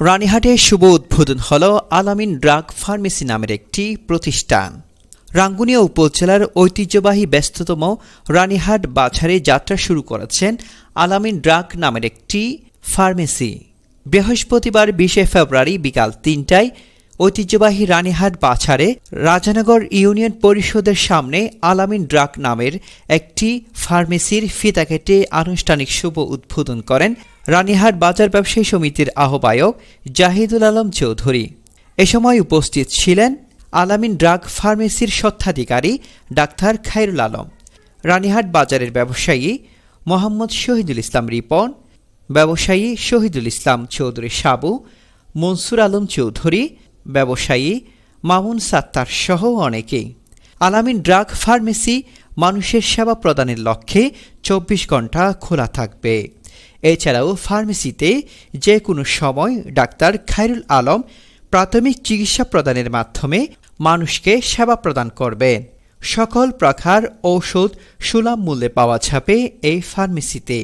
রানীহাটে শুভ উদ্বোধন হল আলামিন ড্রাগ ফার্মেসি নামের একটি প্রতিষ্ঠান। রাঙ্গুনিয়া উপজেলার ঐতিহ্যবাহী ব্যস্ততম রানীহাট বাজারে যাত্রা শুরু করেছেন আলামিন ড্রাগ নামের একটি ফার্মেসি। বৃহস্পতিবার বিশে ফেব্রুয়ারি বিকাল তিনটায় ঐতিহ্যবাহী রানীহাট বাছারে রাজানগর ইউনিয়ন পরিষদের সামনে আলামিন ড্রাগ নামের একটি ফার্মেসির ফিতা কেটে আনুষ্ঠানিক শুভ উদ্বোধন করেন রানীহাট বাজার ব্যবসায়ী সমিতির আহ্বায়ক জাহিদুল আলম চৌধুরী। এ সময় উপস্থিত ছিলেন আলামিন ড্রাগ ফার্মেসির স্বত্বাধিকারী ডাক্তার খায়রুল আলম, রানীহাট বাজারের ব্যবসায়ী মোহাম্মদ শহীদুল ইসলাম রিপন, ব্যবসায়ী শহীদুল ইসলাম চৌধুরী সাবু, মনসুর আলম চৌধুরী, ব্যবসায়ী মামুন সাত্তার সহ অনেকেই আলামিন ড্রাগ ফার্মেসি মানুষের সেবা প্রদানের লক্ষ্যে চব্বিশ ঘণ্টা খোলা থাকবে। এছাড়াও ফার্মেসিতে যে কোনো সময় ডাক্তার খায়রুল আলম প্রাথমিক চিকিৎসা প্রদানের মাধ্যমে মানুষকে সেবা প্রদান করবেন। সকল প্রকার ঔষধ সুলভ মূল্যে পাওয়া যাবে এই ফার্মেসিতে।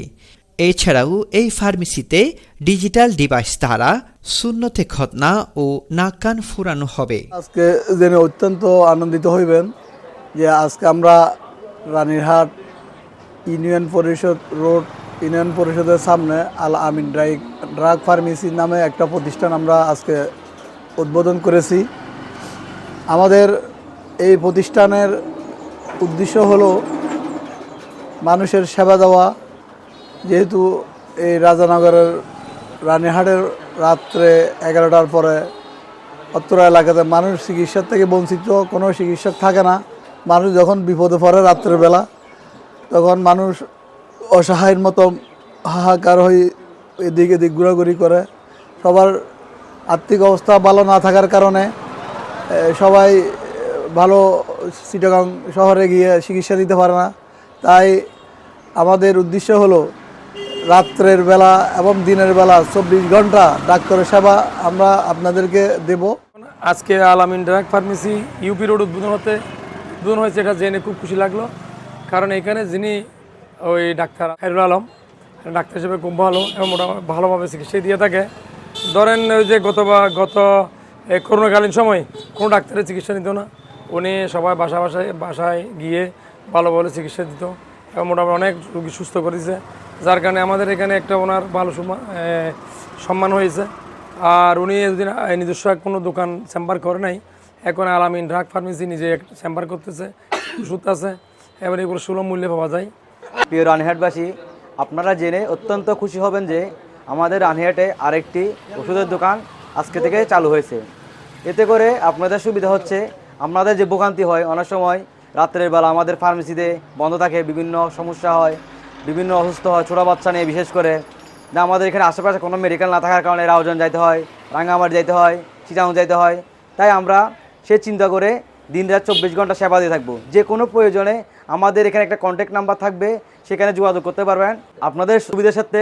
এছাড়াও এই ফার্মেসিতে ডিজিটাল ডিভাইস দ্বারা শূন্যতে খতনা ও নাকান ফুরানো হবে। আজকে জেনে অত্যন্ত আনন্দিত হইবেন যে আজকে আমরা Ranirhat union parishad road union পরিষদের সামনে Al Amin dry drug pharmacy নামে একটা প্রতিষ্ঠান আমরা আজকে উদ্বোধন করেছি। আমাদের এই প্রতিষ্ঠানের উদ্দেশ্য হলো মানুষের সেবা দেওয়া। যেহেতু এই রাজানগরের রানীহাটের রাত্রে এগারোটার পরে অত্র এলাকাতে মানুষ চিকিৎসার থেকে বঞ্চিত, কোনো চিকিৎসক থাকে না। মানুষ যখন বিপদে পড়ে রাত্রের বেলা তখন মানুষ অসহায়ের মতো হাহাকার হয়ে এদিক এদিক ঘোরাঘুরি করে। সবার আর্থিক অবস্থা ভালো না থাকার কারণে সবাই ভালো চিটাগাং শহরে গিয়ে চিকিৎসা দিতে পারে না। তাই আমাদের উদ্দেশ্য হলো, রাত্রের বেলা এবং দিনের বেলা চব্বিশ ঘণ্টা ডাক্তারের সেবা আমরা আপনাদেরকে দেব। আজকে আলামিন ড্রাগ ফার্মেসি ইউপি রোড উদ্বোধন হতে উদ্বোধন হয়েছে, এটা জেনে খুব খুশি লাগল। কারণ এখানে যিনি ওই ডাক্তার খাইরুল আলম ডাক্তার হিসেবে খুব ভালো এবং মোটামুটি ভালোভাবে চিকিৎসা দিয়ে থাকে। ধরেন ওই যে গত বা গত করোনাকালীন সময় কোনো ডাক্তারের চিকিৎসা নিত না। উনি সবাই বাসা বাসায় বাসায় গিয়ে ভালো ভালো চিকিৎসা দিত এবং মোটামুটি অনেক রুগী সুস্থ করেছে। যার কারণে আমাদের এখানে একটা ওনার ভালো সম্মান- হয়েছে। আর উনি আহ, নিজস্ব কোনো দোকান চেম্বার করে নাই। এখন আলামিন ড্রাগ ফার্মেসি নিজে চেম্বার করতেছে। ওষুধ আছে এবার এগুলো সুলভ মূল্যে পাওয়া যায়। প্রিয় রানহাটবাসী, আপনারা জেনে অত্যন্ত খুশি হবেন যে আমাদের রানহাটে আরেকটি ওষুধের দোকান আজকে থেকে চালু হয়েছে। এতে করে আপনাদের সুবিধা হচ্ছে আপনাদের যে ভোগান্তি হয় অনেক সময় রাত্রের বেলা আমাদের ফার্মেসিতে বন্ধ থাকে, বিভিন্ন সমস্যা হয়, বিভিন্ন অসুস্থ হয়, ছোটো বাচ্চা নিয়ে বিশেষ করে। না, আমাদের এখানে আশেপাশে কোনো মেডিকেল না থাকার কারণে রাউজন যাইতে হয় রাঙ্গামাটি যাইতে হয় চিটাং যাইতে হয়। তাই আমরা সে চিন্তা করে দিন রাত চব্বিশ ঘণ্টা সেবা দিয়ে থাকব। যে কোনো প্রয়োজনে আমাদের এখানে একটা কন্ট্যাক্ট নাম্বার থাকবে, সেখানে যোগাযোগ করতে পারবেন। আপনাদের সুবিধার সাথে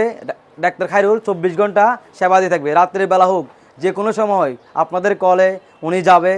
ডাক্তার খাইরুল চব্বিশ ঘণ্টা সেবা দিয়ে থাকবে। রাত্রের বেলা হোক, যে কোনো সময় আপনাদের কলে উনি যাবে